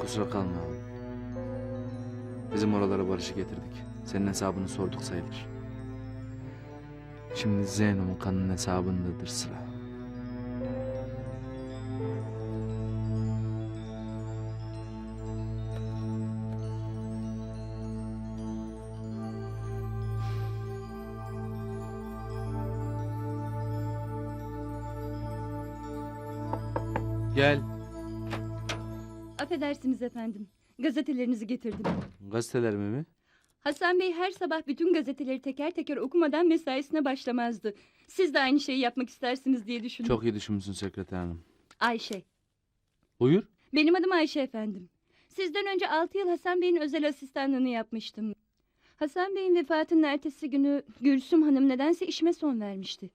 Kusura kalma ağam. Bizim oralara barışı getirdik. Senin hesabını sorduk sayılır. Şimdi Zeyno'nun kanının hesabındadır sıra. Gel. Affedersiniz efendim. Gazetelerinizi getirdim. Gazetelerimi mi? Hasan Bey her sabah bütün gazeteleri teker teker okumadan mesaisine başlamazdı. Siz de aynı şeyi yapmak istersiniz diye düşündüm. Çok iyi düşünmüşsün sekreter hanım. Ayşe. Buyur. Benim adım Ayşe efendim. Sizden önce 6 yıl Hasan Bey'in özel asistanlığını yapmıştım. Hasan Bey'in vefatının ertesi günü Gülsüm Hanım nedense işime son vermişti.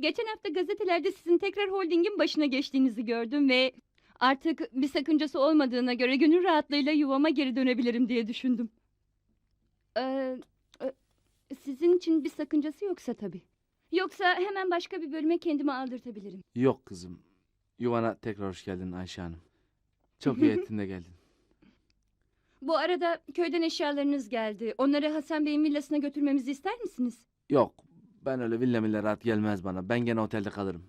Geçen hafta gazetelerde sizin tekrar holdingin başına geçtiğinizi gördüm ve artık bir sakıncası olmadığına göre gönül rahatlığıyla yuvama geri dönebilirim diye düşündüm. Ee, e, sizin için bir sakıncası yoksa tabii. Yoksa hemen başka bir bölüme kendimi aldırtabilirim. Yok kızım. Yuvana tekrar hoş geldin Ayşe Hanım. Çok iyi ettin de geldin. Bu arada köyden eşyalarınız geldi. Onları Hasan Bey'in villasına götürmemizi ister misiniz? Yok. Ben öyle villa milla rahat gelmez bana. Ben gene otelde kalırım.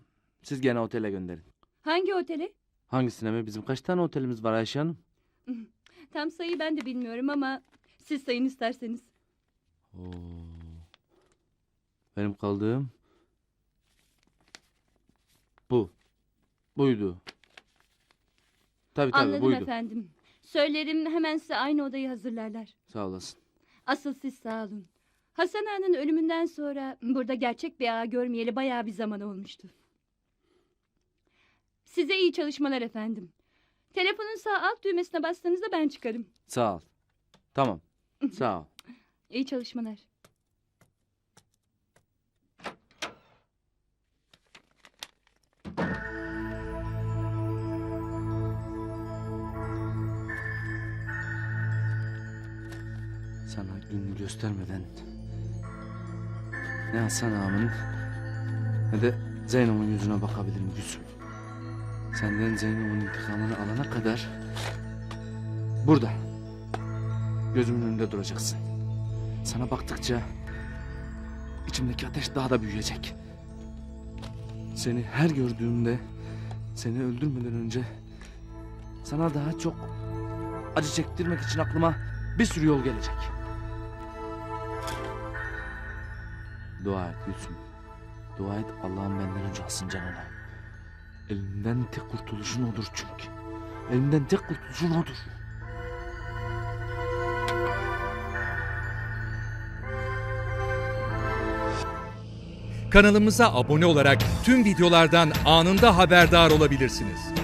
Siz gene otele gönderin. Hangi otele? Hangisine mi? Bizim kaç tane otelimiz var Ayşe Hanım? Tam sayıyı ben de bilmiyorum ama siz sayın isterseniz. Oo. Benim kaldığım bu. Buydu. Tabii tabii Anladım buydu. efendim. Söylerim hemen size aynı odayı hazırlarlar. Sağ olasın. Asıl siz sağ olun. Hasan Ağa'nın ölümünden sonra burada gerçek bir ağa görmeyeli bayağı bir zaman olmuştu. Size iyi çalışmalar efendim. Telefonun sağ alt düğmesine bastığınızda ben çıkarım. Sağ ol. Tamam. Sağ ol. İyi çalışmalar. Sana gününü göstermeden ne Hasan ağamın ne de Zeyno'nun yüzüne bakabilirim Gülsüm. Senden Zeyno'nun intikamını alana kadar burada gözümün önünde duracaksın. Sana baktıkça içimdeki ateş daha da büyüyecek. Seni her gördüğümde seni öldürmeden önce sana daha çok acı çektirmek için aklıma bir sürü yol gelecek. Dua et Gülsüm. Dua et Allah'ın benden önce alsın canını. Elinden tek kurtuluşun odur çünkü. Elinden tek kurtuluşun odur. Kanalımıza abone olarak tüm videolardan anında haberdar olabilirsiniz.